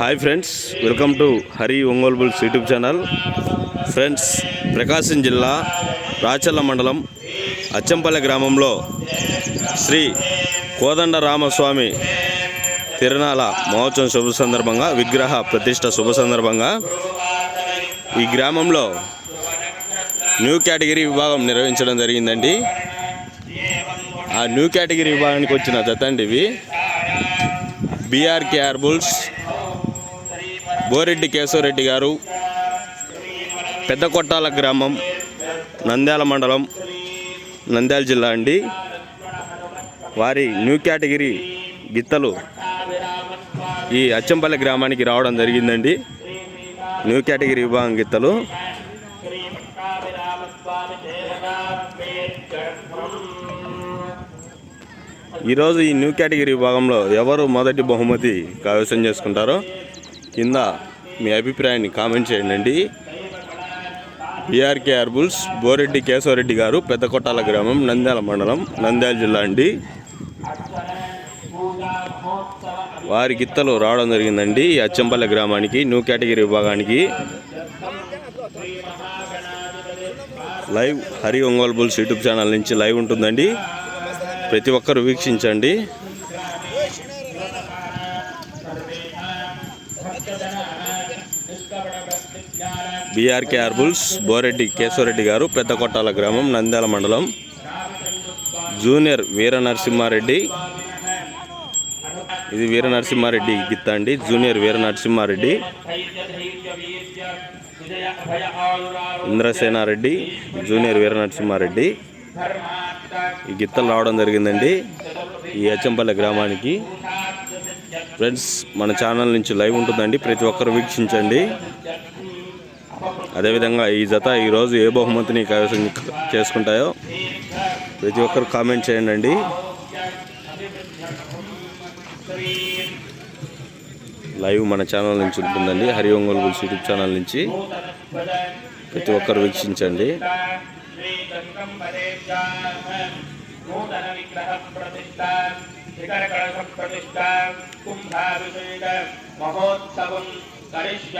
Hi friends welcome to Hari Ongole bulls YouTube channel friends Prakasam జిల్లా రాచల్ల మండలం అచ్చంపల్లె గ్రామంలో శ్రీ కోదండ రామస్వామి తిరునాళ మహోత్సవం శుభ సందర్భంగా విగ్రహ ప్రతిష్ట శుభ సందర్భంగా ఈ గ్రామంలో న్యూ కేటగిరీ విభాగం నిర్వహించడం జరిగిందండి. ఆ న్యూ కేటగిరీ విభాగానికి వచ్చిన జతండివి అండి ఇవి. బీఆర్కేఆర్ బుల్స్ బోరెడ్డి కేశవరెడ్డి గారు పెద్ద కొట్టాల గ్రామం నంద్యాల మండలం నంద్యాల జిల్లా అండి. వారి న్యూ కేటగిరీ గిత్తలు ఈ అచ్చంపల్లి గ్రామానికి రావడం జరిగిందండి. న్యూ కేటగిరీ విభాగం గిత్తలు. ఈరోజు ఈ న్యూ కేటగిరీ విభాగంలో ఎవరు మొదటి బహుమతి కైవసం చేసుకుంటారో కింద మీ అభిప్రాయాన్ని కామెంట్ చేయండి. బీఆర్కే అర్బుల్స్ బోరెడ్డి కేశవరెడ్డి గారు పెద్ద కొట్టాల గ్రామం నంద్యాల మండలం నంద్యాల జిల్లా అండి. వారి గిత్తలు రావడం జరిగిందండి. అచ్చంపల్లె గ్రామానికి న్యూ కేటగిరీ విభాగానికి. Live Hari Ongole bulls YouTube channel నుంచి లైవ్ ఉంటుందండి. ప్రతి ఒక్కరు వీక్షించండి. బీఆర్కే బుల్స్ బోరెడ్డి కేశవరెడ్డి గారు పెద్ద కొట్టాల గ్రామం నంద్యాల మండలం. జూనియర్ వీర నరసింహారెడ్డి ఇది వీర నరసింహారెడ్డి గిత్త అండి. జూనియర్ వీర నరసింహారెడ్డి ఇంద్రసేనారెడ్డి జూనియర్ వీర నరసింహారెడ్డి ఈ గిత్తలు రావడం జరిగిందండి ఈ అచ్చంపల్లె గ్రామానికి. ఫ్రెండ్స్ మన ఛానల్ నుంచి లైవ్ ఉంటుందండి. ప్రతి ఒక్కరు వీక్షించండి. అదేవిధంగా ఈ జత ఈరోజు ఏ బహుమతిని కైవసం చేసుకుంటాయో ప్రతి ఒక్కరు కామెంట్ చేయండి లైవ్ మన ఛానల్ నుంచి ఉంటుందండి. Hari Ongole bulls YouTube channel నుంచి ప్రతి ఒక్కరు వీక్షించండి. నూతన విగ్రహ ప్రతిష్ట శిఖర కళస ప్రతిష్ట కుంభాభిషేక మహోత్సవం కరిష్య